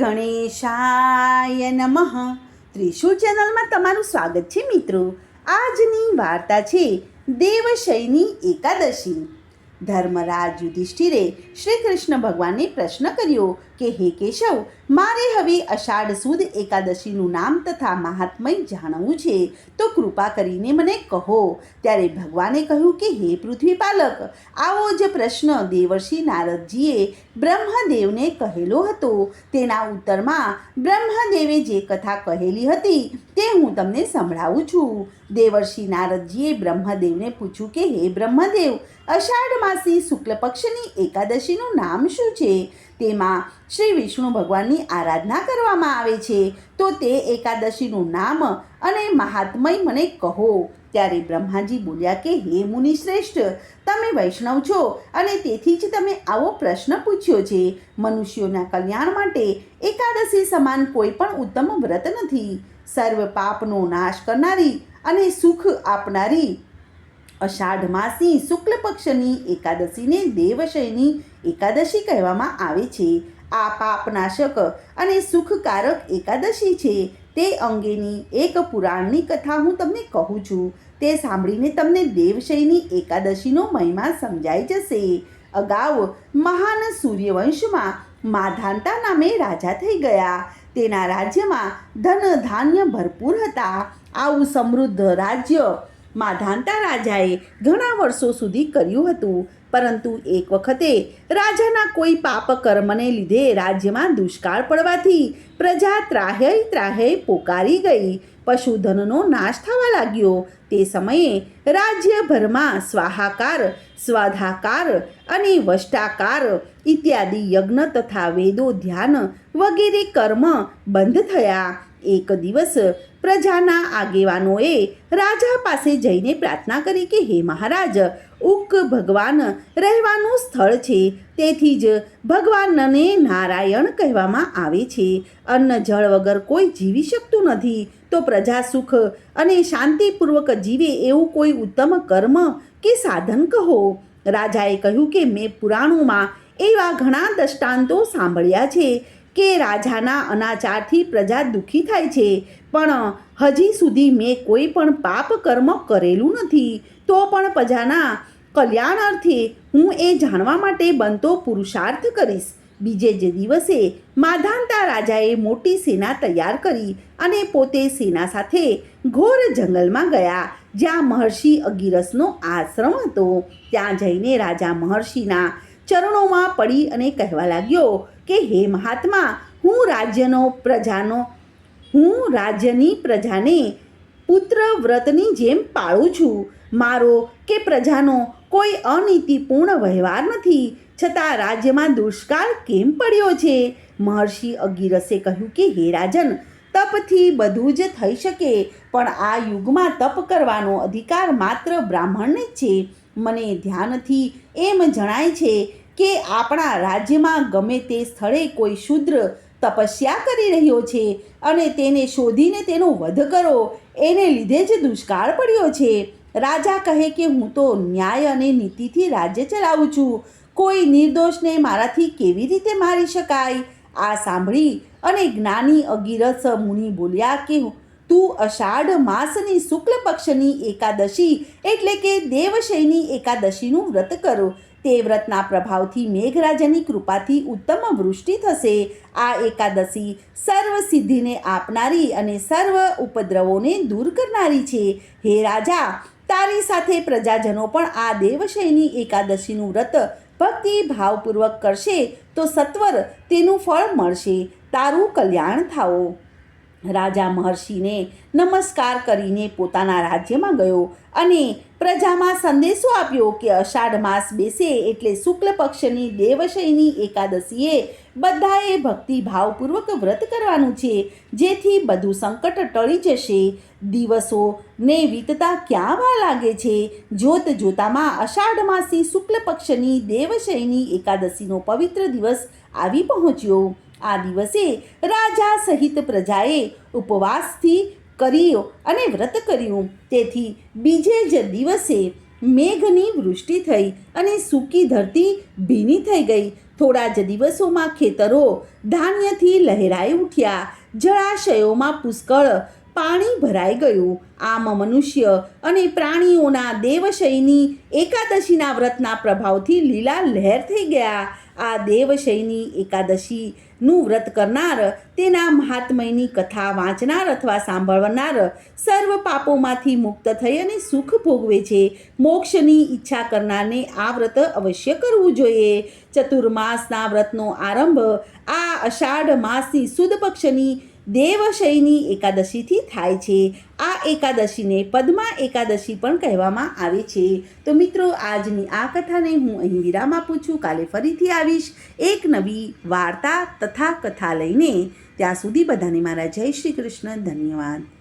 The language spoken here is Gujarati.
ગણેશાય નમઃ. ત્રિશુ ચેનલમાં તમારું સ્વાગત છે મિત્રો. આજની વાર્તા છે દેવશયની એકાદશી. ધર્મરાજ યુધિષ્ઠિરે શ્રી કૃષ્ણ ભગવાનને પ્રશ્ન કર્યો કે હે કેશવ, મારે હવે અષાઢ સુદ એકાદશીનું નામ તથા મહાત્મય જાણવું છે. તો કૃપા કરીને મને કહો. ત્યારે ભગવાને કહ્યું કે, હે પૃથ્વીપાલક, આવો જ પ્રશ્ન દેવર્ષિ નારદજીએ બ્રહ્મદેવને કહેલો હતો. તેના ઉત્તરમાં બ્રહ્મદેવે જે કથા કહેલી હતી તે હું તમને સંભળાવું છું. દેવર્ષિ નારદજીએ બ્રહ્મદેવને પૂછ્યું કે, હે બ્રહ્મદેવ, અષાઢ માસી શુક્લ પક્ષની એકાદશીનું નામ શું છે? તેમાં શ્રી વિષ્ણુ ભગવાનની આરાધના કરવામાં આવે છે. તો તે એકાદશીનું નામ અને મહાત્મય મને કહો. ત્યારે બ્રહ્માજી બોલ્યા કે, હે મુનિ શ્રેષ્ઠ, તમે વૈષ્ણવ છો અને તેથી જ તમે આવો પ્રશ્ન પૂછ્યો છે. મનુષ્યોના કલ્યાણ માટે એકાદશી સમાન કોઈ પણ ઉત્તમ વ્રત નથી. સર્વ પાપનો નાશ કરનારી અને સુખ આપનારી અષાઢ માસી શુક્લ પક્ષની એકાદશીને દેવશયની એકાદશી કહેવામાં આવે છે. આ પાપનાશક અને સુખકારક એકાદશી છે. તે અંગેની એક પુરાણની કથા હું તમને કહું છું. તે સાંભળીને તમને દેવશયની એકાદશીનો મહિમા સમજાઈ જશે. અગાઉ મહાન સૂર્યવંશમાં માધાંતા નામે રાજા થઈ ગયા. તેના રાજ્યમાં ધન ધાન્ય ભરપૂર હતા. આવું સમૃદ્ધ રાજ્ય માધાંતા રાજાએ ઘણા વર્ષો સુધી કર્યું હતું. પરંતુ એક વખતે રાજાના કોઈ પાપ કર્મને લીધે રાજ્યમાં દુષ્કાળ પડવાથી પ્રજા ત્રાહ્યય ત્રાહ્યય પોકારી ગઈ. પશુધનનો નાશ થવા લાગ્યો. તે સમયે રાજ્યભરમાં સ્વાહાકાર સ્વાધાકાર અને વષ્ટાકાર ઇત્યાદિ યજ્ઞ તથા વેદો ધ્યાન વગેરે કર્મ બંધ થયા. એક દિવસ પ્રજાના આગેવાનોએ રાજા પાસે જઈને પ્રાર્થના કરી કે, હે મહારાજ ઉક ભગવાન રહેવાનું સ્થળ છે. તેથી જ ભગવાનને નારાયણ કહેવામાં આવે છે. અન્ન જળ વગર કોઈ જીવી શકતું નથી. તો પ્રજા સુખ અને શાંતિપૂર્વક જીવે એવું કોઈ ઉત્તમ કર્મ કે સાધન કહો? રાજાએ કહ્યું કે, મેં પુરાણોમાં એવા ઘણા દૃષ્ટાંતો સાંભળ્યા છે. કે રાજાના અનાચારથી પ્રજા દુઃખી થાય છે. પણ હજી સુધી મેં કોઈ પણ પાપ કર્મ કરેલું નથી. તો પણ પ્રજાના કલ્યાણાર્થે હું એ જાણવા માટે બનતો પુરુષાર્થ કરીશ. બીજે જ દિવસે માધાંતા રાજાએ મોટી સેના તૈયાર કરી અને પોતે સેના સાથે ઘોર જંગલમાં ગયા, જ્યાં મહર્ષિ અગિરસનો આશ્રમ હતો. ત્યાં જઈને રાજા મહર્ષિના ચરણોમાં પડી અને કહેવા લાગ્યો કે હે મહાત્મા, હું રાજ્યનો પ્રજાનો, હું રાજ્યની પ્રજાને પુત્ર વ્રતની જેમ પાળું છું. મારો કે પ્રજાનો કોઈ અનીતિપૂર્ણ વ્યવહાર નથી. છતાં રાજ્યમાં દુષ્કાળ કેમ પડ્યો છે? મહર્ષિ અગિરસે કહ્યું કે, હે રાજન, તપથી બધું જ થઈ શકે, પણ આ યુગમાં તપ કરવાનો અધિકાર માત્ર બ્રાહ્મણને જ છે. મને ધ્યાનથી એમ જણાય છે કે આપણા રાજ્યમાં ગમે તે સ્થળે કોઈ શુદ્ર તપસ્યા કરી રહ્યો છે અને તેને શોધીને તેનો વધ કરો, એને લીધે જ દુષ્કાળ પડ્યો છે. રાજા કહે કે હું તો ન્યાય અને નીતિથી રાજ્ય ચલાવું છું. કોઈ નિર્દોષને મારાથી કેવી રીતે મારી શકાય? આ સાંભળી અને જ્ઞાની અગિરસ મુનિ બોલ્યા કે, તું અષાઢ માસની શુક્લ પક્ષની એકાદશી એટલે કે દેવશયની એકાદશીનું વ્રત કરો. તે વ્રતના પ્રભાવથી મેઘરાજાની કૃપાથી ઉત્તમ વૃષ્ટિ થશે. આ એકાદશી સર્વ સિદ્ધિને આપનારી અને સર્વ ઉપદ્રવોને દૂર કરનારી છે. હે રાજા, તારી સાથે પ્રજાજનો પણ આ દેવશયની એકાદશીનું વ્રત ભક્તિ ભાવપૂર્વક કરશે તો સત્વર તેનું ફળ મળશે. તારું કલ્યાણ થાઓ. રાજા મહર્ષિને નમસ્કાર કરીને પોતાના રાજ્યમાં ગયો અને પ્રજામાં સંદેશો આપ્યો કે અષાઢ માસ બેસે એટલે શુક્લ પક્ષની દેવશયની એકાદશીએ બધાએ ભક્તિભાવપૂર્વક વ્રત કરવાનું છે, જેથી બધું સંકટ ટળી જશે. દિવસો ને વીતતા ક્યાં વાર લાગે છે? જોત જોતામાં અષાઢ માસી શુક્લ પક્ષની દેવશયની એકાદશીનો પવિત્ર દિવસ આવી પહોંચ્યો. આ દિવસે રાજા સહિત પ્રજાએ ઉપવાસથી કર્યો અને વ્રત કર્યું. તેથી બીજે જ દિવસે મેઘની વૃષ્ટિ થઈ અને સૂકી ધરતી ભીની થઈ ગઈ. થોડા જ દિવસોમાં ખેતરો ધાન્યથી લહેરાઈ ઉઠ્યા. જળાશયોમાં પુષ્કળ પાણી ભરાઈ ગયું. આમ મનુષ્ય અને પ્રાણીઓના દેવશયની એકાદશીના વ્રતના પ્રભાવથી લીલા લહેર થઈ ગયા. આ દેવશયની એકાદશીનું વ્રત કરનાર, તેના મહાત્મયની કથા વાંચનાર અથવા સાંભળનાર સર્વ પાપોમાંથી મુક્ત થઈ અને સુખ ભોગવે છે. મોક્ષની ઈચ્છા કરનારને આ વ્રત અવશ્ય કરવું જોઈએ. ચતુર્માસના વ્રતનો આરંભ આ અષાઢ માસની સુદ પક્ષની દેવશયની એકાદશીથી થાય છે. આ એકાદશીને પદ્મા એકાદશી પણ કહેવામાં આવે છે. તો મિત્રો, આજની આ કથાને હું અહીં વિરામ આપું છું. કાલે ફરીથી આવીશ એક નવી વાર્તા તથા કથા લઈને. ત્યાં સુધી બધાને મારા જય શ્રી કૃષ્ણ. ધન્યવાદ.